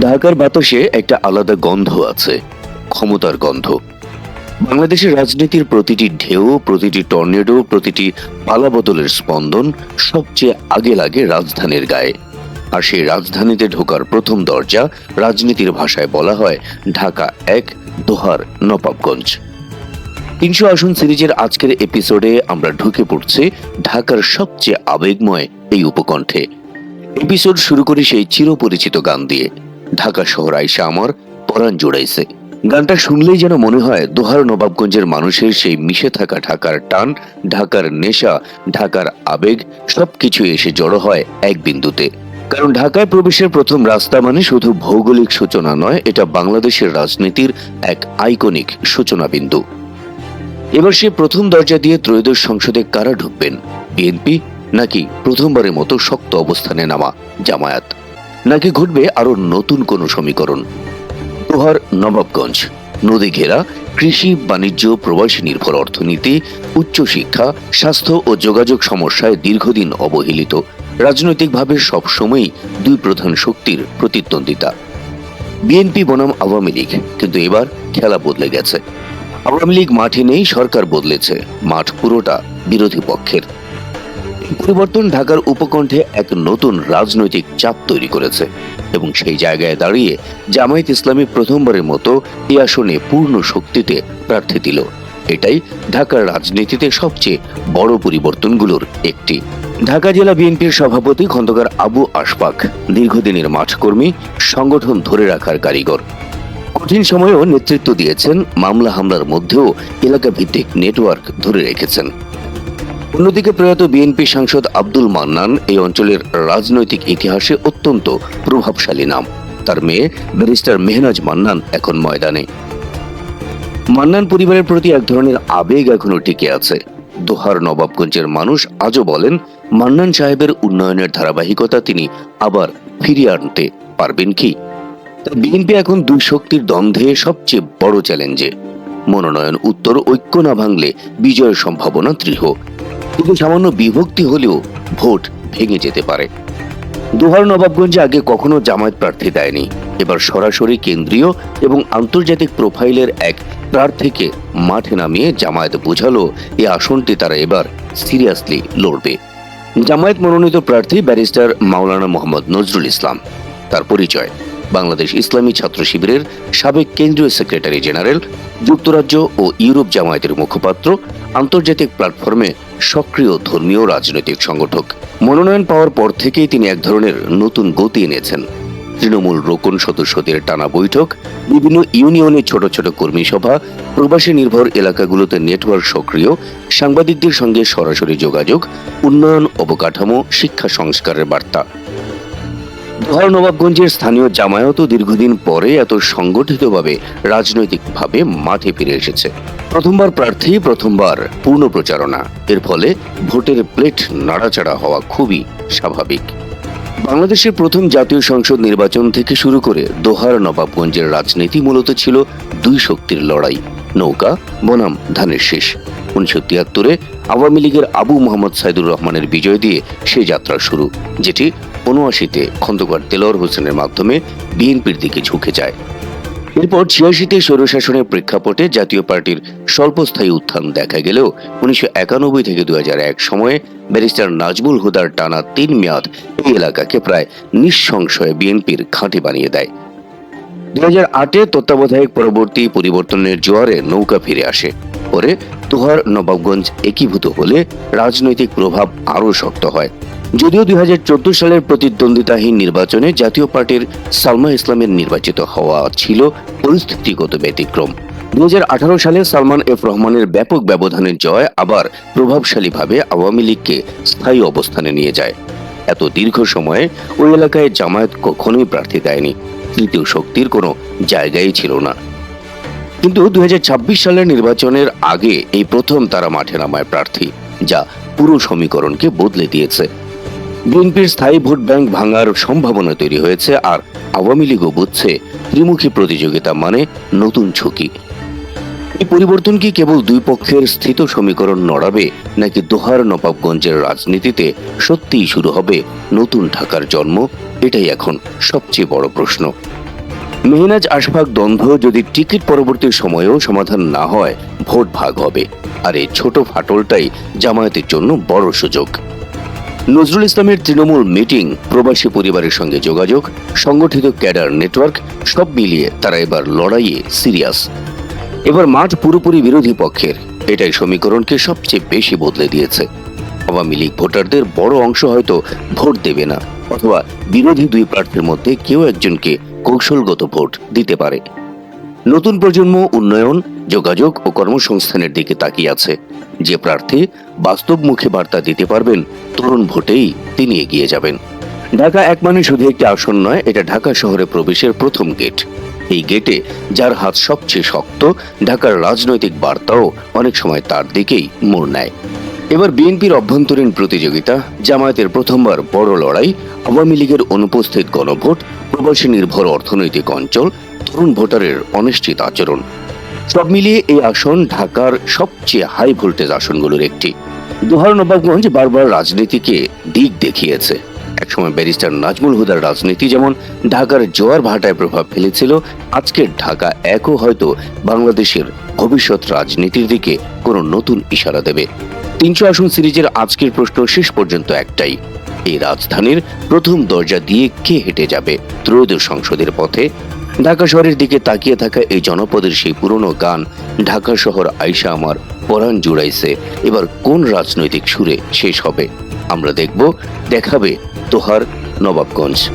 ঢাকার বাতাসে একটা আলাদা গন্ধ আছে, ক্ষমতার গন্ধ। বাংলাদেশের রাজনীতির প্রতিটি ঢেউ, প্রতিটি টর্নেডো, প্রতিটি পালাবদলের স্পন্দন সবচেয়ে আগে লাগে রাজধানীর গায়ে। আর সেই রাজধানীতে ঢোকার প্রথম দরজা রাজনীতির ভাষায় বলা হয় ঢাকা এক, দোহার, নবাবগঞ্জ। তিনশো আসন সিরিজের আজকের এপিসোডে আমরা ঢুকে পড়ছি ঢাকার সবচেয়ে আবেগময় এই উপকণ্ঠে। এপিসোড শুরু করি সেই চিরপরিচিত গান দিয়ে। ঢাকা শহর আইসা আমার পরাণ জোড়াইছে। গানটা শুনলেই যেন মনে হয় দোহার নবাবগঞ্জের মানুষের সেই মিশে থাকা ঢাকার টান, ঢাকার নেশা, ঢাকার আবেগ, সবকিছু এসে জড়ো হয় এক বিন্দুতে। কারণ ঢাকায় প্রবেশের প্রথম রাস্তা মানে শুধু ভৌগোলিক সূচনা নয়, এটা বাংলাদেশের রাজনীতির এক আইকনিক সূচনা বিন্দু এবার সে প্রথম দরজা দিয়ে ত্রয়োদশ সংসদে কারা ঢুকবেন, বিএনপি নাকি প্রথমবারের মতো শক্ত অবস্থানে নামা জামায়াত? নাকি ঘটবে আরও নতুন কোনো সমীকরণ? তোহার নবাবগঞ্জ। নদী ঘেরা, কৃষি, বাণিজ্য, প্রবাসী নির্ভর অর্থনীতি উচ্চশিক্ষা স্বাস্থ্য ও যোগাযোগ সমস্যায় দীর্ঘদিন অবহেলিত। রাজনৈতিকভাবে সবসময়ই দুই প্রধান শক্তির প্রতিদ্বন্দ্বিতা। বিএনপি বনাম আওয়ামী লীগ, কিন্তু এবার খেলা বদলে গেছে। আওয়ামী লীগ মাঠে নেই, সরকার বদলেছে। মাঠ পুরোটা বিরোধী পক্ষের। পরিবর্তন ঢাকার উপকণ্ঠে এক নতুন রাজনৈতিক চাপ তৈরি করেছে এবং সেই জায়গায় দাঁড়িয়ে জামায়াত ইসলামী প্রথমবারের মতো এই আসনে পূর্ণ শক্তিতে প্রার্থী দিল। এটাই ঢাকার রাজনীতিতে সবচেয়ে বড় পরিবর্তনগুলোর একটি। ঢাকা জেলা বিএনপির সভাপতি খন্দকার আবু আশফাক দীর্ঘদিনের মাঠকর্মী, সংগঠন ধরে রাখার কারিগর। কঠিন সময়েও নেতৃত্ব দিয়েছেন, মামলা হামলার মধ্যেও এলাকা ভিত্তিক নেটওয়ার্ক ধরে রেখেছেন। অন্যদিকে প্রয়াত বিএনপি সাংসদ আব্দুল মান্নান এই অঞ্চলের রাজনৈতিক ইতিহাসে অত্যন্ত প্রভাবশালী নাম। তার মেয়ে ব্যারিস্টার মেহনাজ মান্নান এখন ময়দানে। মান্নান পরিবারের প্রতি এক ধরনের আবেগ এখনও টিকে আছে। দোহার নবাবগঞ্জের মানুষ আজও বলেন, মান্নান সাহেবের উন্নয়নের ধারাবাহিকতা তিনি আবার ফিরিয়ে আনতে পারবেন কি? বিএনপি এখন দুই শক্তির দ্বন্দ্বে সবচেয়ে বড় চ্যালেঞ্জে। মনোনয়ন উত্তর ঐক্য না ভাঙলে বিজয়ের সম্ভাবনা দৃঢ়। কিন্তু সামান্য বিভক্তি হলেও ভোট ভেঙে যেতে পারে। দোহার নবাবগঞ্জে আগে কখনো জামায়াত প্রার্থী দেয়নি। এবার সরাসরি কেন্দ্রীয় এবং আন্তর্জাতিক প্রোফাইলের এক প্রার্থীকে মাঠে নামিয়ে জামায়াত বোঝালো এই আসনটি তারা এবার সিরিয়াসলি লড়বে। জামায়াত মনোনীত প্রার্থী ব্যারিস্টার মাওলানা মোহাম্মদ নজরুল ইসলাম, তার পরিচয়। বাংলাদেশ ইসলামী ছাত্র শিবিরের সাবেক কেন্দ্রীয় সেক্রেটারি জেনারেল, যুক্তরাজ্য ও ইউরোপ জামায়াতের মুখপাত্র, আন্তর্জাতিক প্ল্যাটফর্মে সক্রিয় ধর্মীয় রাজনৈতিক সংগঠক। মনোনয়ন পাওয়ার পর থেকেই তিনি এক ধরনের নতুন গতি এনেছেন। তৃণমূল রোকন সদস্যদের টানা বৈঠক, বিভিন্ন ইউনিয়নে ছোট ছোট কর্মী সভা, প্রবাসী নির্ভর এলাকাগুলোতে নেটওয়ার্ক সক্রিয়, সাংবাদিকদের সঙ্গে সরাসরি যোগাযোগ, উন্নয়ন অবকাঠামো, শিক্ষা সংস্কারের বার্তা। দোহার নবাবগঞ্জের স্থানীয় জামায়াতও দীর্ঘদিন পরে এত সংগঠিতভাবে, রাজনৈতিকভাবে মাঠে ফিরে এসেছে। প্রথমবার প্রার্থী, প্রথমবার পূর্ণ প্রচারণা। এর ফলে ভোটের প্লেট নাড়াচাড়া হওয়া খুবই স্বাভাবিক। বাংলাদেশের প্রথম জাতীয় সংসদ নির্বাচন থেকে শুরু করে দোহার নবাবগঞ্জের রাজনীতি মূলত ছিল দুই শক্তির লড়াই, নৌকা, বনাম, ধানের শেষ। উনিশশো তিয়াত্তরে আওয়ামী লীগের আবু মোহাম্মদ সাইদুর রহমানের বিজয় দিয়ে সে যাত্রা শুরু, যেটি উনআশিতে খন্দকার তেলর হোসেনের মাধ্যমে বিএনপির দিকে ঝুঁকে যায়। এরপর ছিয়াশিতে স্বৈরশাসনের প্রেক্ষাপটে জাতীয় পার্টির স্বল্পস্থায়ী উত্থান দেখা গেলেও উনিশশো একানব্বই থেকে দুই এক সময়ে ব্যারিস্টার নাজমুল হুদার টানা তিন মেয়াদ এই এলাকাকে প্রায় নিঃসংশয়ে বিএনপির খাঁটি বানিয়ে দেয়। দুই হাজার আটে তত্ত্বাবধায়ক পরবর্তী পরিবর্তনের জোয়ারে নৌকা ফিরে আসে। পরে তোহার নবাবগঞ্জ একীভূত হলে রাজনৈতিক প্রভাব আরও শক্ত হয়। যদিও দুই হাজার চোদ্দ সালের প্রতিদ্বন্দ্বিতাহীন নির্বাচনে জাতীয় পার্টির সালমা ইসলামের নির্বাচিত হওয়া ছিল পরিস্থিতিগত ব্যতিক্রম। দুই হাজার আঠারো সালে সালমান এফ রহমানের ব্যাপক ব্যবধানের জয় আবার প্রভাবশালীভাবে আওয়ামী লীগকে স্থায়ী অবস্থানে নিয়ে যায়। এত দীর্ঘ সময়ে ওই এলাকায় জামায়াত কখনোই প্রার্থী দেয়নি। তৃতীয় শক্তির কোনো জায়গাই ছিল না। কিন্তু দু হাজার ছাব্বিশ সালের নির্বাচনের আগে এই প্রথম তারা মাঠে নামায় প্রার্থী, যা পুরো সমীকরণকে বদলে দিয়েছে। বিএনপির স্থায়ী ভোট ব্যাংক ভাঙার সম্ভাবনা তৈরি হয়েছে আর আওয়ামী লীগও বুঝছে ত্রিমুখী প্রতিযোগিতা মানে নতুন ঝুঁকি। এই পরিবর্তন কি কেবল দুই পক্ষের স্থিত সমীকরণ নড়াবে, নাকি দোহার নবাবগঞ্জের রাজনীতিতে সত্যিই শুরু হবে নতুন ঢাকার জন্ম? এটাই এখন সবচেয়ে বড় প্রশ্ন। মেহনাজ আশফাক দ্বন্দ্ব যদি টিকিট পরবর্তী সময়েও সমাধান না হয়, ভোট ভাগ হবে। আর এই ছোট ফাটলটাই জামায়াতের জন্য বড় সুযোগ। নজরুল ইসলামের তৃণমূল মিটিং, প্রবাসী পরিবারের সঙ্গে যোগাযোগ, সংগঠিত ক্যাডার নেটওয়ার্ক, সব মিলিয়ে তারা এবার লড়াইয়ে সিরিয়াস। এবার মাঠ পুরোপুরি বিরোধী পক্ষের। এটাই সমীকরণকে সবচেয়ে বেশি বদলে দিয়েছে। আওয়ামী লীগ ভোটারদের বড় অংশ হয়তো ভোট দেবে না, অথবা বিরোধী দুই প্রার্থীর মধ্যে কেউ একজনকে কৌশলগত ভোট দিতে পারে। নতুন প্রজন্ম, উন্নয়ন, যোগাযোগ ও কর্মসংস্থানের দিকে তাকিয়ে আছে। যে প্রার্থী বাস্তবমুখী বার্তা দিতে পারবেন, তরুণ ভোটেই তিনি এগিয়ে যাবেন। ঢাকা এক মানে শুধু একটি আসন নয়, এটা ঢাকা শহরে প্রবেশের প্রথম গেট। এই গেটে যার হাত সবচেয়ে শক্ত, ঢাকার রাজনৈতিক বার্তাও অনেক সময় তার দিকেই মোড় নেয়। এবার বিএনপির অভ্যন্তরীণ প্রতিযোগিতা, জামায়াতের প্রথমবার বড় লড়াই, আওয়ামী লীগের অনুপস্থিত গণভোট, প্রবাসী নির্ভর অর্থনৈতিক অঞ্চল তরুণ ভোটারের অনিশ্চিত আচরণ। সব মিলিয়ে এই আসন ঢাকার সবচেয়ে হাই ভোল্টেজ আসনগুলোর একটি। দোহার নবাবগঞ্জ বারবার রাজনীতিকে দিক দেখিয়েছে। একসময় ব্যারিস্টার নাজমুল হুদার রাজনীতি যেমন ঢাকার জোয়ার ভাটায় প্রভাব ফেলেছিল, আজকের ঢাকা একও হয়তো বাংলাদেশের ভবিষ্যৎ রাজনীতির দিকে কোনো নতুন ইশারা দেবে। তিনশো আসন সিরিজের আজকের প্রশ্ন শেষ পর্যন্ত একটাই। এই রাজধানীর প্রথম দরজা দিয়ে কে হেঁটে যাবে? ত্রয়োদশ সংসদের পথে ঢাকা শহরের দিকে তাকিয়ে থাকা এই জনপদের সেই পুরনো গান ঢাকা শহর আইসা আমার পরাণ জুড়াইছে। এবার কোন রাজনৈতিক সুরে শেষ হবে? আমরা দেখব। দেখাবে তোহার নবাবগঞ্জ।